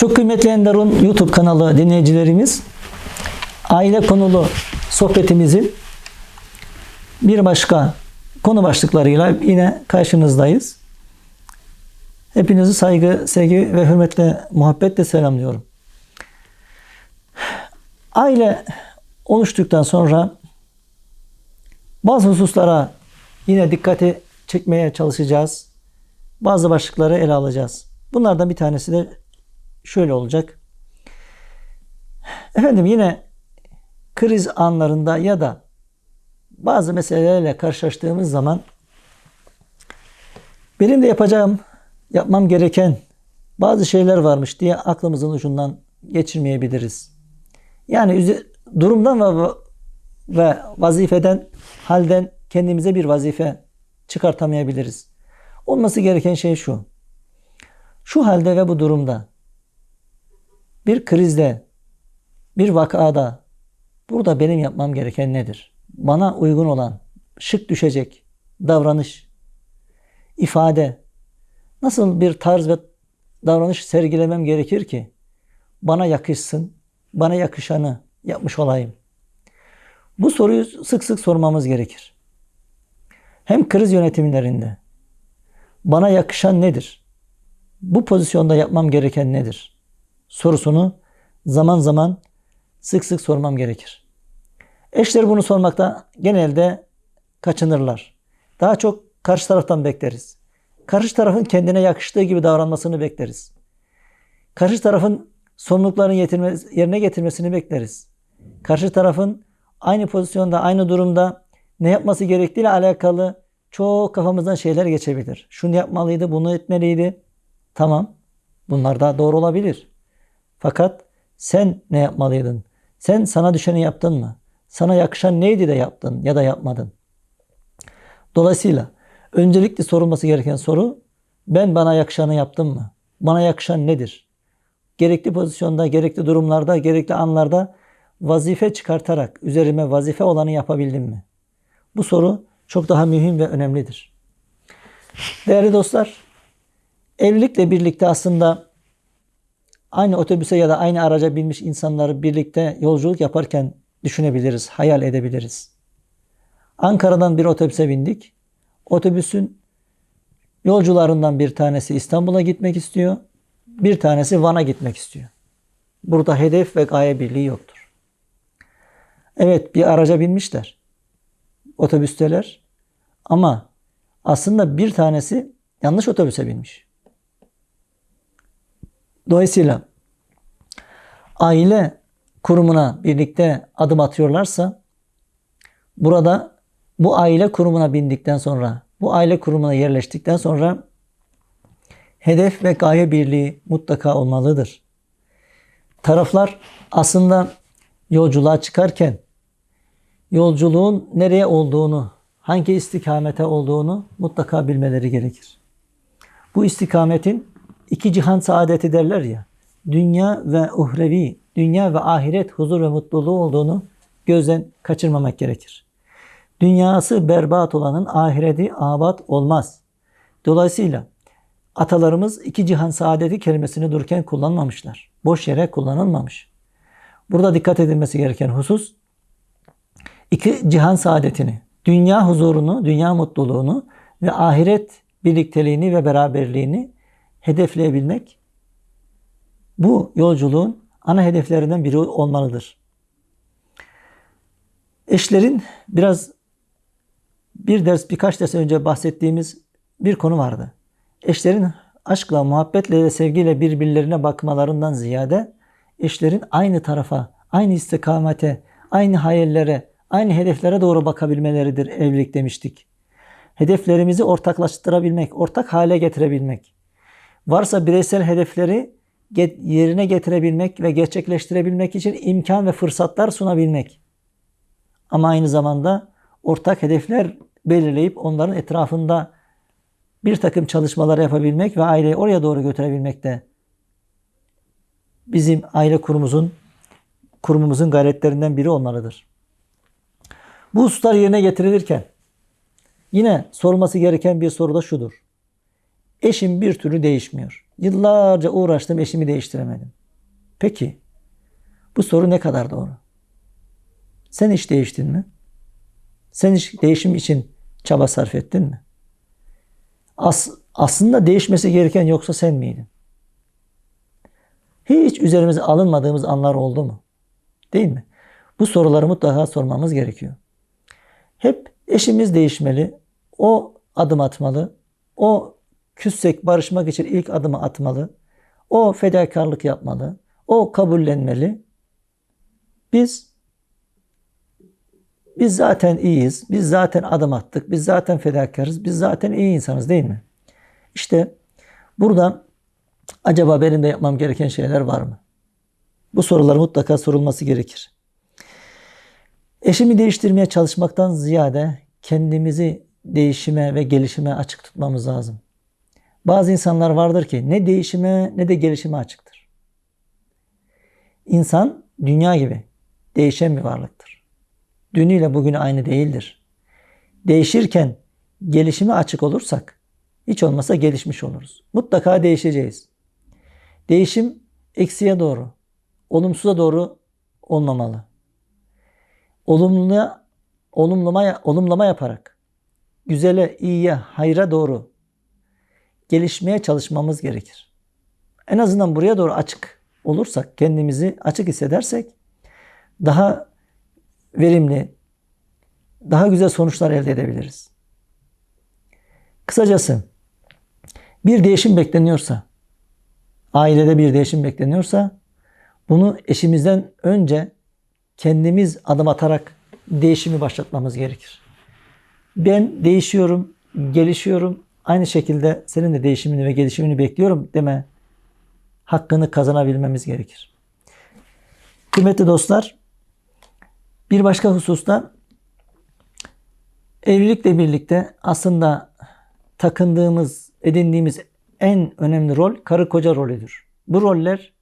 Çok kıymetli Enderun YouTube kanalı dinleyicilerimiz, aile konulu sohbetimizin bir başka konu başlıklarıyla yine karşınızdayız. Hepinizi saygı, sevgi ve hürmetle, muhabbetle selamlıyorum. Aile oluştuktan sonra bazı hususlara yine dikkati çekmeye çalışacağız. Bazı başlıkları ele alacağız. Bunlardan bir tanesi de şöyle olacak. Efendim yine kriz anlarında ya da bazı meselelerle karşılaştığımız zaman benim de yapacağım, yapmam gereken bazı şeyler varmış diye aklımızın ucundan geçirmeyebiliriz. Yani durumdan ve, ve vazifeden, halden kendimize bir vazife çıkartamayabiliriz. Olması gereken şey şu. Şu halde ve bu durumda bir krizde, bir vakada burada benim yapmam gereken nedir? Bana uygun olan, şık düşecek davranış, ifade, nasıl bir tarz ve davranış sergilemem gerekir ki bana yakışsın, bana yakışanı yapmış olayım? Bu soruyu sık sık sormamız gerekir. Hem kriz yönetimlerinde bana yakışan nedir? Bu pozisyonda yapmam gereken nedir? Sorusunu zaman zaman sık sık sormam gerekir. Eşler bunu sormakta genelde kaçınırlar. Daha çok karşı taraftan bekleriz. Karşı tarafın kendine yakıştığı gibi davranmasını bekleriz. Karşı tarafın sorumluluklarını yerine getirmesini bekleriz. Karşı tarafın aynı pozisyonda, aynı durumda ne yapması gerektiğiyle alakalı çok kafamızdan şeyler geçebilir. Şunu yapmalıydı, bunu etmeliydi. Tamam. Bunlar da doğru olabilir. Fakat sen ne yapmalıydın? Sen sana düşeni yaptın mı? Sana yakışan neydi de yaptın ya da yapmadın? Dolayısıyla öncelikle sorulması gereken soru ben bana yakışanı yaptım mı? Bana yakışan nedir? Gerekli pozisyonda, gerekli durumlarda, gerekli anlarda vazife çıkartarak üzerime vazife olanı yapabildim mi? Bu soru çok daha mühim ve önemlidir. Değerli dostlar, evlilikle birlikte aslında aynı otobüse ya da aynı araca binmiş insanları birlikte yolculuk yaparken düşünebiliriz, hayal edebiliriz. Ankara'dan bir otobüse bindik. Otobüsün yolcularından bir tanesi İstanbul'a gitmek istiyor. Bir tanesi Van'a gitmek istiyor. Burada hedef ve gaye birliği yoktur. Evet bir araca binmişler. Otobüsteler. Ama aslında bir tanesi yanlış otobüse binmiş. Dolayısıyla aile kurumuna birlikte adım atıyorlarsa burada bu aile kurumuna bindikten sonra, bu aile kurumuna yerleştikten sonra hedef ve gaye birliği mutlaka olmalıdır. Taraflar aslında yolculuğa çıkarken yolculuğun nereye olduğunu, hangi istikamete olduğunu mutlaka bilmeleri gerekir. Bu istikametin iki cihan saadeti derler ya, dünya ve uhrevi, dünya ve ahiret huzur ve mutluluğu olduğunu gözden kaçırmamak gerekir. Dünyası berbat olanın ahireti abat olmaz. Dolayısıyla atalarımız iki cihan saadeti kelimesini dururken kullanmamışlar. Boş yere kullanılmamış. Burada dikkat edilmesi gereken husus iki cihan saadetini, dünya huzurunu, dünya mutluluğunu ve ahiret birlikteliğini ve beraberliğini hedefleyebilmek bu yolculuğun ana hedeflerinden biri olmalıdır. Eşlerin biraz bir ders birkaç ders önce bahsettiğimiz bir konu vardı. Eşlerin aşkla, muhabbetle ve sevgiyle birbirlerine bakmalarından ziyade eşlerin aynı tarafa, aynı istikamete, aynı hayallere, aynı hedeflere doğru bakabilmeleridir evlilik demiştik. Hedeflerimizi ortaklaştırabilmek, ortak hale getirebilmek. Varsa bireysel hedefleri yerine getirebilmek ve gerçekleştirebilmek için imkan ve fırsatlar sunabilmek. Ama aynı zamanda ortak hedefler belirleyip onların etrafında bir takım çalışmalar yapabilmek ve aileyi oraya doğru götürebilmek de bizim aile kurumumuzun kurumumuzun gayretlerinden biri olmalıdır. Bu hususlar yerine getirilirken yine sorulması gereken bir soru da şudur. Eşim bir türlü değişmiyor. Yıllarca uğraştım eşimi değiştiremedim. Peki bu soru ne kadar doğru? Sen hiç değiştin mi? Sen hiç değişim için çaba sarf ettin mi? As aslında değişmesi gereken yoksa sen miydin? Hiç üzerimize alınmadığımız anlar oldu mu? Değil mi? Bu soruları mutlaka sormamız gerekiyor. Hep eşimiz değişmeli. O adım atmalı. O küssek barışmak için ilk adımı atmalı. O fedakarlık yapmalı. O kabullenmeli. Biz biz zaten iyiyiz. Biz zaten adım attık. Biz zaten fedakarız. Biz zaten iyi insanız değil mi? İşte burada acaba benim de yapmam gereken şeyler var mı? Bu sorular mutlaka sorulması gerekir. Eşimi değiştirmeye çalışmaktan ziyade kendimizi değişime ve gelişime açık tutmamız lazım. Bazı insanlar vardır ki ne değişime ne de gelişime açıktır. İnsan dünya gibi değişen bir varlıktır. Dünüyle bugünü aynı değildir. Değişirken gelişime açık olursak hiç olmasa gelişmiş oluruz. Mutlaka değişeceğiz. Değişim eksiye doğru, olumsuza doğru olmamalı. Olumluya, olumlama, olumlama yaparak güzele, iyiye, hayra doğru gelişmeye çalışmamız gerekir. En azından buraya doğru açık olursak, kendimizi açık hissedersek daha verimli, daha güzel sonuçlar elde edebiliriz. Kısacası bir değişim bekleniyorsa, ailede bir değişim bekleniyorsa bunu eşimizden önce kendimiz adım atarak değişimi başlatmamız gerekir. Ben değişiyorum, gelişiyorum. Aynı şekilde senin de değişimini ve gelişimini bekliyorum deme hakkını kazanabilmemiz gerekir. Kıymetli dostlar, bir başka hususta evlilikle birlikte aslında takındığımız, edindiğimiz en önemli rol karı koca rolüdür. Bu roller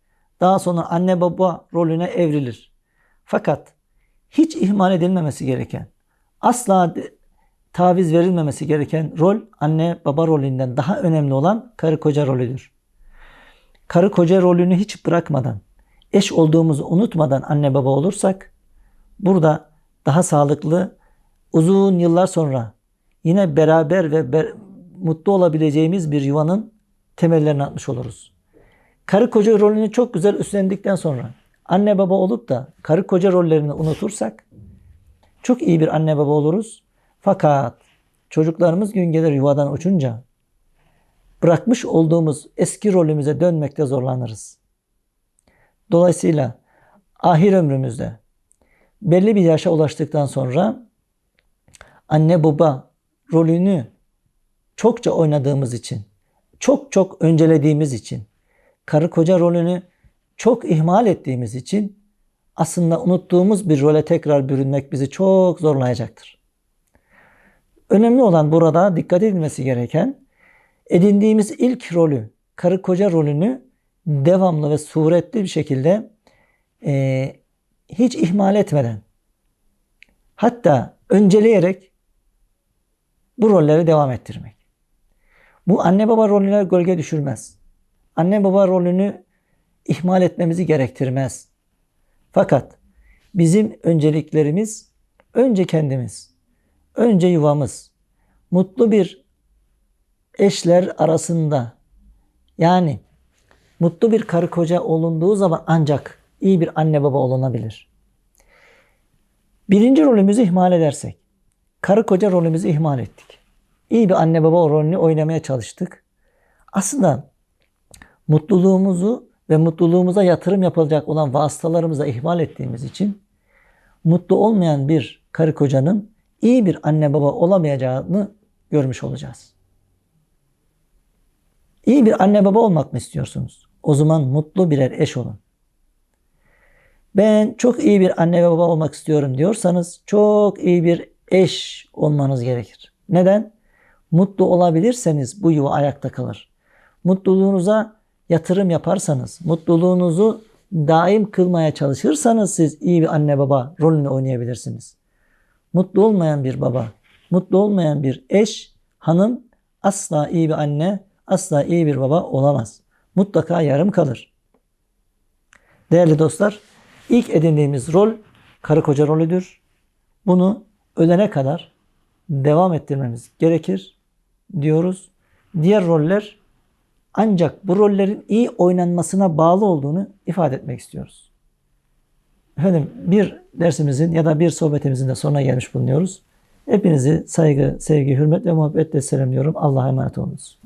daha sonra anne baba rolüne evrilir. Fakat hiç ihmal edilmemesi gereken, asla taviz verilmemesi gereken rol anne baba rolünden daha önemli olan karı koca rolüdür. Karı koca rolünü hiç bırakmadan, eş olduğumuzu unutmadan anne baba olursak burada daha sağlıklı, uzun yıllar sonra yine beraber ve ber, mutlu olabileceğimiz bir yuvanın temellerini atmış oluruz. Karı koca rolünü çok güzel üstlendikten sonra anne baba olup da karı koca rollerini unutursak çok iyi bir anne baba oluruz. Fakat çocuklarımız gün gelir yuvadan uçunca bırakmış olduğumuz eski rolümüze dönmekte zorlanırız. Dolayısıyla ahir ömrümüzde belli bir yaşa ulaştıktan sonra anne baba rolünü çokça oynadığımız için, çok çok öncelediğimiz için, karı koca rolünü çok ihmal ettiğimiz için aslında unuttuğumuz bir role tekrar bürünmek bizi çok zorlayacaktır. Önemli olan burada dikkat edilmesi gereken edindiğimiz ilk rolü, karı koca rolünü devamlı ve suretli bir şekilde e, hiç ihmal etmeden hatta önceleyerek bu rolleri devam ettirmek. Bu anne baba rolüne gölge düşürmez. Anne baba rolünü ihmal etmemizi gerektirmez. Fakat bizim önceliklerimiz önce kendimiz, önce yuvamız, mutlu bir eşler arasında yani mutlu bir karı koca olunduğu zaman ancak iyi bir anne baba olunabilir. Birinci rolümüzü ihmal edersek, karı koca rolümüzü ihmal ettik. İyi bir anne baba rolünü oynamaya çalıştık. Aslında mutluluğumuzu ve mutluluğumuza yatırım yapılacak olan vasıtalarımıza ihmal ettiğimiz için mutlu olmayan bir karı kocanın iyi bir anne baba olamayacağını görmüş olacağız. İyi bir anne baba olmak mı istiyorsunuz? O zaman mutlu birer eş olun. Ben çok iyi bir anne ve baba olmak istiyorum diyorsanız çok iyi bir eş olmanız gerekir. Neden? Mutlu olabilirseniz bu yuva ayakta kalır. Mutluluğunuza yatırım yaparsanız, mutluluğunuzu daim kılmaya çalışırsanız siz iyi bir anne baba rolünü oynayabilirsiniz. Mutlu olmayan bir baba, mutlu olmayan bir eş, hanım asla iyi bir anne, asla iyi bir baba olamaz. Mutlaka yarım kalır. Değerli dostlar, ilk edindiğimiz rol karı koca rolüdür. Bunu ölene kadar devam ettirmemiz gerekir diyoruz. Diğer roller ancak bu rollerin iyi oynanmasına bağlı olduğunu ifade etmek istiyoruz. Efendim bir dersimizin ya da bir sohbetimizin de sonuna gelmiş bulunuyoruz. Hepinizi saygı, sevgi, hürmet ve muhabbetle selamlıyorum. Allah'a emanet olunuz.